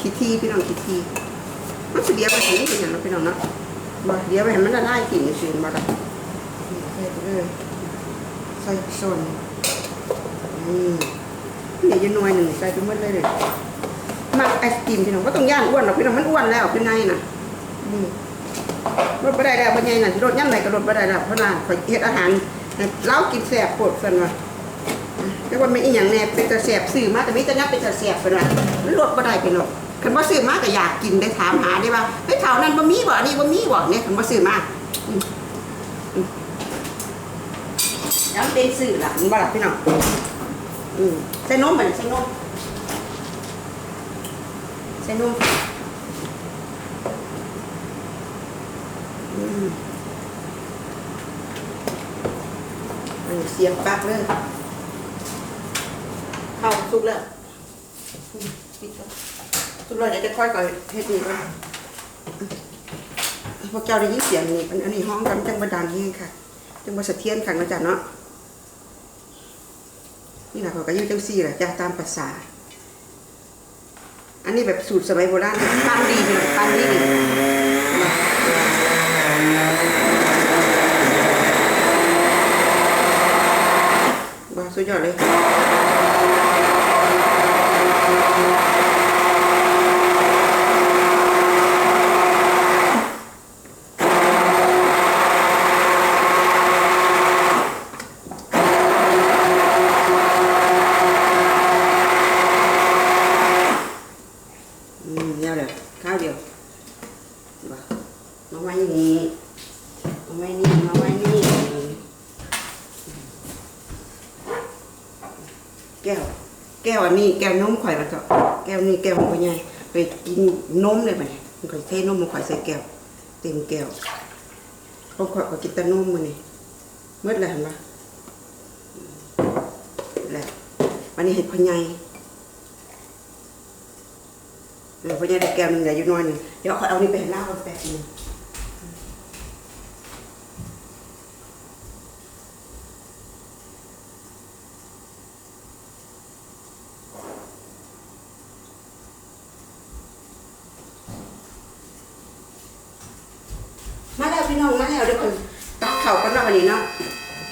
ขี้ทีพี่น้องขี้ทีมันสิเดียวไปเห็นเป็นอย่างเราพี่น้องเนาะบ่เดียวไปเห็นมันละลายกลิ่นสิบ่ล่ะนี่ใส่ไปเลยใส่ส่วนนี่นี่อยังน้อยหนึ่งใส่ไปหมดเลยเลยมักไอศกรีมพี่น้องก็ต้องย่านอ้วนหรอกพี่น้องมันอ้วนแล้วพี่นายน่ะนี่รถบ่ได้แล้วบ่ใหญ่น่ะรถย่ำไหนก็รถบ่ได้แล้วเพราะน่ะข่อยเฮ็ดอาหารให้เล้ากินแซ่บโพดซั่นว่าแต่ว่าไม่อีหยังแน่เป็นตะแสบซื้อมาแต่ไม่จะนับเป็นตะแสบเป็นว่ามันลดบ่ได้เป็นหรอก คันบ่ซื้อมาก็อยากกินได้ถามหาได้ว่าเฮ้ยเท่านั้นบ่มีบ่อันนี้บ่มีบ่เนี่ยคันบ่ซื้อมาอืมอืมยังเป็นซื้อล่ะมันบ่ล่ะพี่น้องอืมใส่นมบ่ใส่นมใส่นมอืมอันนี้เสียบปากเลยเข้าสุกแล้วปิดแล้ว สุล้วเดี๋ยวจะค่อยก่อนเฮ็ดนี่ก่อนพวกเจ้าได้ยินเสียงนี่อันนี้ห้องกันจังบดังนี่ค่ะ จังบสะเทียนขังนะจ๊ะเนาะนี่แหละเขาก็ยู่จังซี่แหละจ้ะตามภาษา อันนี้แบบสูตรสมัยโบราณปั้นดีเลยปั้นดีว้าสุดยอดเลย อืมเดียวเดียว ข้าวเดียวบ่มาไว้นี่มาไว้นี่มาไว้นี่แก้ว แก้วอันนี้แก้วนมข่อยละเจ้าแก้วนี้แก้วของพ่อใหญ่ไปกินนมเลยไปมันข่อยเทนมมันข่อยใส่แก้ว เต็มแก้วพราะข่อยก็กินแต่นมมื้อนี่เมื่อไรเห็นปะแล้ววันนี้เห็ดพ่อใหญ่ เออเพราะยังได้แก้วหนึ่งเหลืออยู่น้อยหนึ่งเดี๋ยวขอยเอานี่ไปให้ล่ากันแป๊บนึงมาแล้วพี่น้องมาแล้วเดี๋ยวคนตักเข่ากันเนาะวันนี้เนาะ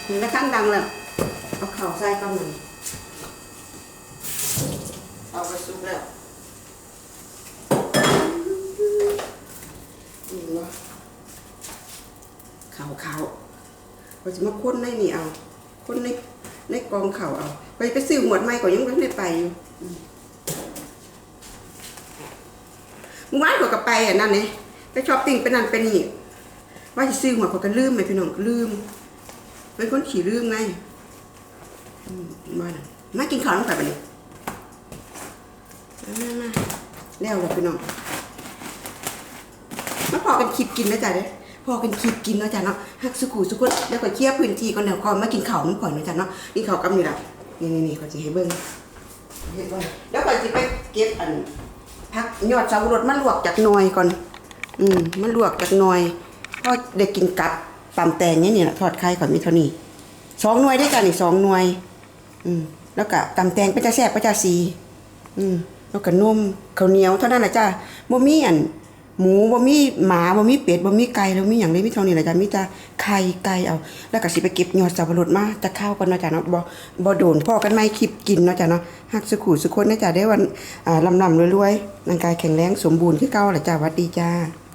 ถึงกระทั่งดังแล้วเอาเข่าใส่ก้อนหนึ่งเอาไปซุปแล้ว นี่วะเขาเขาเราจะมาค้นในนี่เอาค้นในในกองเขาเอา ไปไปซื้อหมวดใหม่ก็ยังไม่ได้ไปอยู่มเมื่อวานก็กลับไปอะนั่นนี่ไปช้อปปิ้งไปนั่นไปนี่ว่าจะซื้อหมวดก็ก็ลืมไหมพี่น้องลืมเป็นคนขี่ลืมไงมาน่ะมากินข้าวน้ำไก่ไปเลยมามามาแล้วเหรอพี่น้องมาพอกันคลิปกินนะจ๊ะเด้อ พอกันคลิปกินนะจ๊ะเนาะฮักสุกุสุกุแล้วก็เคลียร์พื้นที่ก่อนเดี๋ยวก่อนมากินข้าวมันก่อนนะจ๊ะเนาะนี่ข้าวกับนี่ล่ะนี่นี่นี่เขาจะให้เบิ่งเห็นบ่แล้วก็สิไปเก็บอันพักยอดเสารสมาลวกจากหน่อยก่อน อืมมาลวกจากหน่อยพอได้กินกับตำแตงเนี่ยนี่ละทอดไข่ก่อนมีเท่านี้สองหน่วยด้วยกันนี่สองหน่วย อืมแล้วก็ตำแตงก็จะแซ่บก็จะสีอืมแล้วก็นมข้าวเหนียวเท่านั้นแหละจ้าบ่มีอัน หมูบ่มีหมาบ่มีเป็ดบ่มีไก่แล้วมีหยังได้มีเท่านี้แหละจ้ะมีแต่ไข่ไก่เอาแล้วก็สิไปเก็บยอดสับปะรดมาจะเข้ากันเนาะจ้ะเนาะบ่บ่โดนพ่อกันไม่คลิปกินเนาะจ้ะเนาะฮักสุขุสุคนนะจ้ะได้วันอ่าลำๆรวยๆร่างกายแข็งแรงสมบูรณ์คือเก่าแหละจ้ะวัดดีจ้า